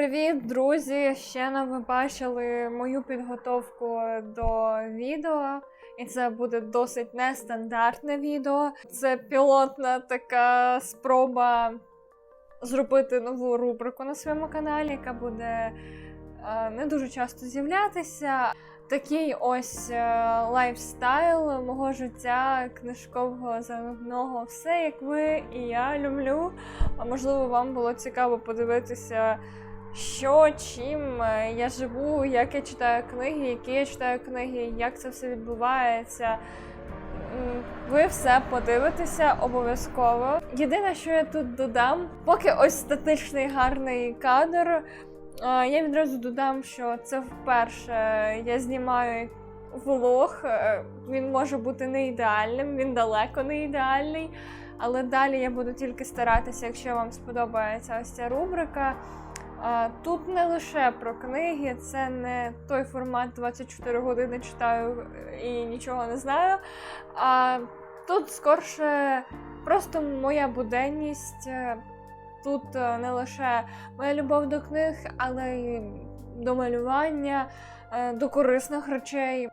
Привіт, друзі! Ще не ви бачили мою підготовку до відео, і це буде досить нестандартне відео. Це пілотна така спроба зробити нову рубрику на своєму каналі, яка буде е, не дуже часто з'являтися. Такий ось е, лайфстайл мого життя книжкового занудного, все як ви і я люблю. А можливо, вам було цікаво подивитися, що, чим е, я живу, як я читаю книги, які я читаю книги, як це все відбувається. Ви все подивитеся обов'язково. Єдине, що я тут додам, поки ось статичний гарний кадр. е, Я відразу додам, що це вперше я знімаю влог. Е, Він може бути не ідеальним, він далеко не ідеальний. Але далі я буду тільки старатися, якщо вам сподобається ось ця рубрика. Тут не лише про книги, це не той формат 24 години читаю і нічого не знаю. А тут скорше просто моя буденність. Е, Тут е, не лише моя любов до книг, але й до малювання, е, до корисних речей.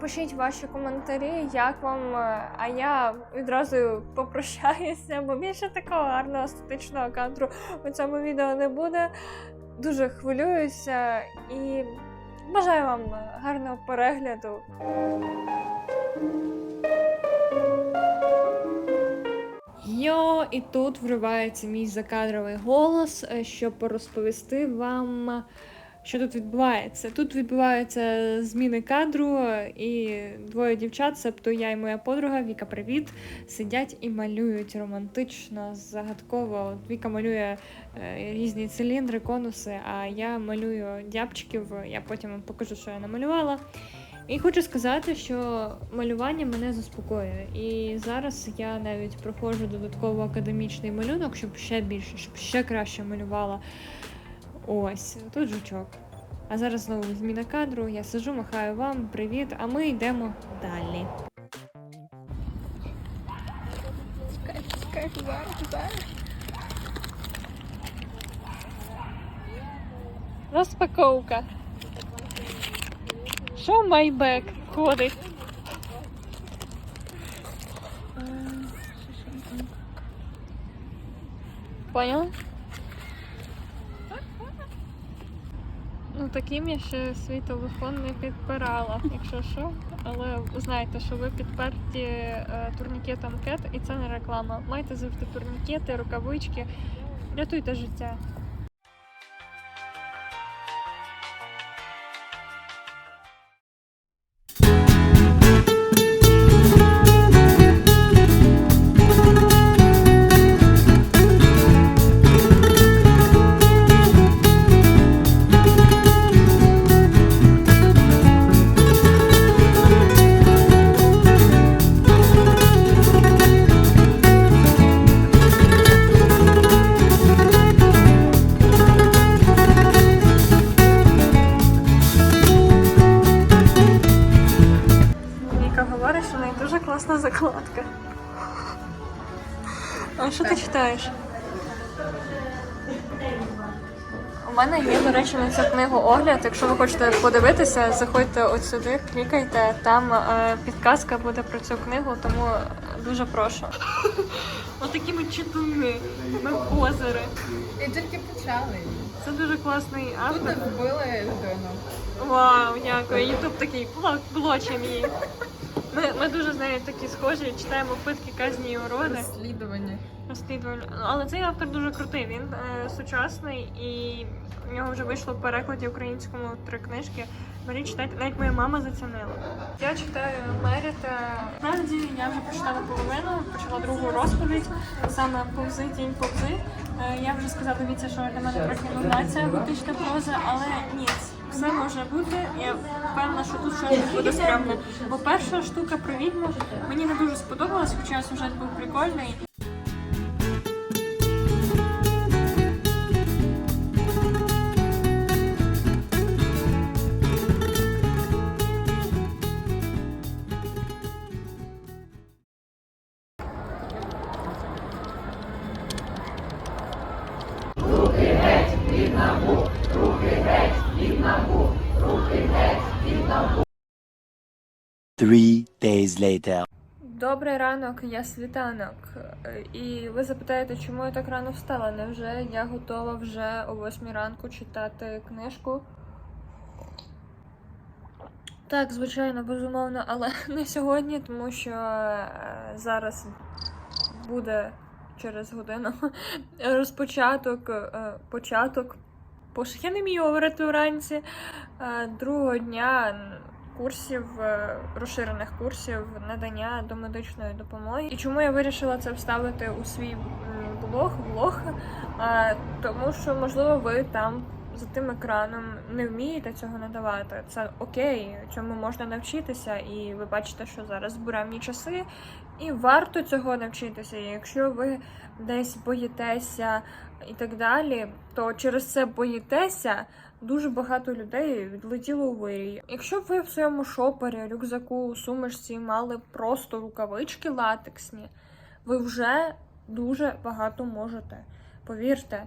Пишіть ваші коментарі, як вам. е, А я відразу попрощаюся, бо більше такого гарного статичного кадру у цьому відео не буде. Дуже хвилююся і бажаю вам гарного перегляду. Йо, і тут вривається мій закадровий голос, е, щоб розповісти вам, що тут відбувається. Тут відбуваються зміни кадру, і двоє дівчат, себто я і моя подруга, Віка, привіт, сидять і малюють романтично, загадково. От Віка малює е, різні циліндри, конуси, а я малюю дябчиків. Я потім вам покажу, що я намалювала. І хочу сказати, що малювання мене заспокоює. І зараз я навіть проходжу додатково академічний малюнок, щоб ще більше, щоб ще краще малювала. Ось, тут жучок. А зараз знову зміна кадру. Я сижу, махаю вам, привіт, а ми йдемо далі. Розпаковка. Що майбек входить? Поняла? Ну, таким я ще свій телефон не підпирала, якщо що. Але знаєте, що ви підперті е, турнікетом кет, і це не реклама. Майте завжди турнікети, рукавички. Рятуйте життя. Класна закладка. А що ти читаєш? У мене є, до речі, на цю книгу огляд. Якщо ви хочете подивитися, заходьте от сюди, клікайте. Там е, підказка буде про цю книгу, тому дуже прошу. Отакі ми читуни, ми позери. І тільки почали. Це дуже класний Тут автор. не вбили людину. Вау, дякую. Ютуб такий блок блоче мій. Ми, ми дуже з нею такі схожі, читаємо питки казні і уроди. Розслідування. Розслідування. Але цей автор дуже крутий. Він е, сучасний і в нього вже вийшло в перекладі українському три книжки. Беріть читайте, навіть моя мама зацінила. Я читаю Меріта. Насправді я вже прочитала половину, почала другу розповідь. Саме повзи, тінь повзи. Е, я вже сказала Віці, що для мене трохи нудна готична проза, але ні. Все може бути. Я впевнена, що тут щось буде справне. Бо перша штука про відьму мені не дуже сподобалась, хоча сюжет був прикольний. Three days later. Добрий ранок, я світанок. Е, І ви запитаєте, чому я так рано встала? Невже я готова вже о 8 ранку читати книжку? Так, звичайно, безумовно, але не сьогодні, тому що е, зараз буде через годину розпочаток, е, початок. Боже, я не вмію говорити вранці е, другого дня курсів, е, розширених курсів надання домедичної допомоги. І чому я вирішила це вставити у свій блог, влог? Тому що, можливо, ви там за тим екраном не вмієте цього надавати. Це окей, цьому можна навчитися, і ви бачите, що зараз буремні часи, і варто цього навчитися. І якщо ви десь боїтеся і так далі, то через це боїтеся. Дуже багато людей відлетіло у вирій. Якщо ви в своєму шопері, рюкзаку, сумочці мали просто рукавички латексні, ви вже дуже багато можете. Повірте.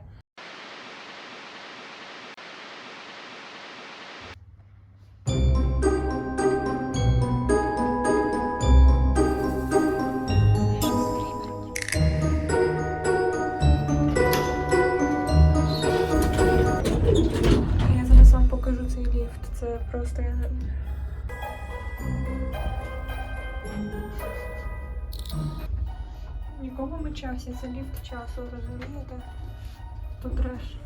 В якому часі? Це ліфт часу, розумієте? Тут треш.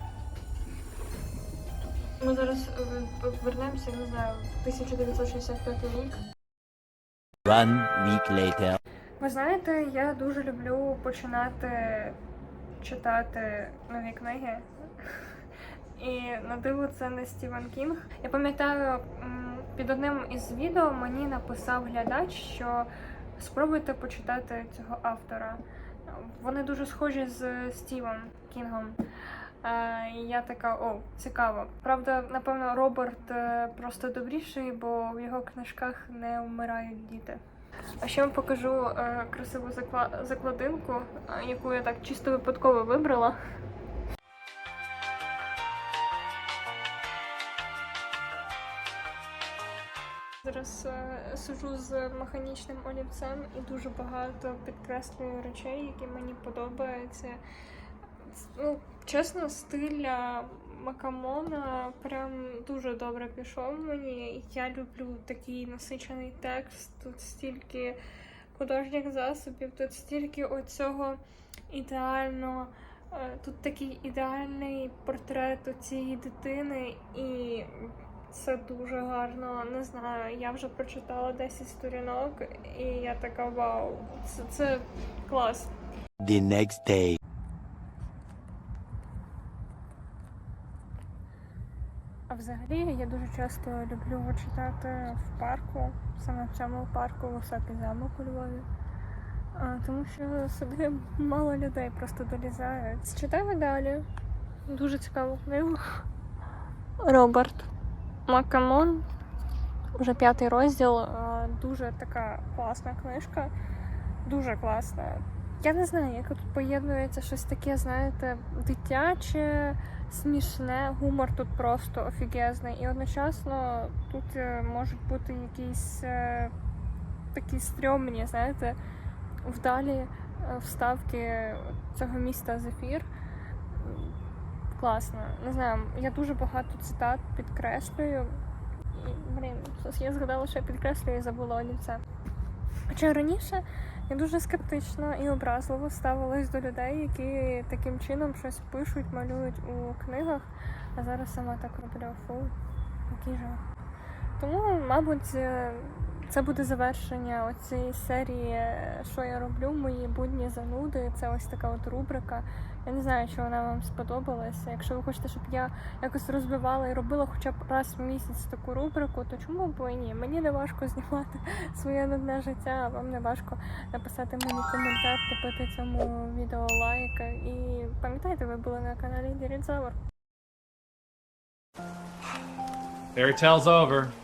Ми зараз е, вернемося, не знаю, в 1965 рік. One week later. Ви знаєте, я дуже люблю починати читати нові книги. І на диво це не Стівен Кінг. Я пам'ятаю, під одним із відео мені написав глядач, що спробуйте почитати цього автора. Вони дуже схожі з Стівом Кінгом. Е, я така, о, цікаво. Правда, напевно, Роберт е, просто добріший, бо в його книжках не вмирають діти. А ще вам покажу е, красиву закла- закладинку, яку я так чисто випадково вибрала. Зараз е, сижу з механічним олівцем і дуже багато підкреслюю речей, які мені подобаються. Ну, чесно, стиль е, Макамона прям дуже добре пішов мені. Я люблю такий насичений текст. Тут стільки художніх засобів, тут стільки оцього ідеального. е, Тут такий ідеальний портрет у цієї дитини, і це дуже гарно. Не знаю, я вже прочитала 10 сторінок, і я така вау, це, це клас. The next day. А взагалі я дуже часто люблю читати в парку, саме в цьому парку високий замок у Львові. А, тому що сюди мало людей просто долізають. Читаю далі. Дуже цікаву книгу. Роберт Макамон. Вже п'ятий розділ. Дуже така класна книжка. Дуже класна. Я не знаю, як тут поєднується щось таке, знаєте, дитяче, смішне, гумор тут просто офігезний. І одночасно тут е, можуть бути якісь е, такі стрьомні, знаєте, вдалі е, вставки цього міста Зефір. Класно. Не знаю, я дуже багато цитат підкреслюю. І, блін, я згадала, що я підкреслюю і забула олівце. Хоча раніше я дуже скептично і образливо ставилась до людей, які таким чином щось пишуть, малюють у книгах, а зараз сама так роблю. Фу, який жах. Тому, мабуть, е, це буде завершення цієї серії, е, що я роблю, мої будні зануди. Це ось така от рубрика. Я не знаю, чи вона вам сподобалася. Якщо ви хочете, щоб я якось розвивала і робила хоча б раз в місяць таку рубрику, то чому б і ні? Мені не важко знімати своє нудне життя, а вам не важко написати мені коментар, типити цьому відео лайк. І пам'ятайте, ви були на каналі Дірідзавр. Fairy over.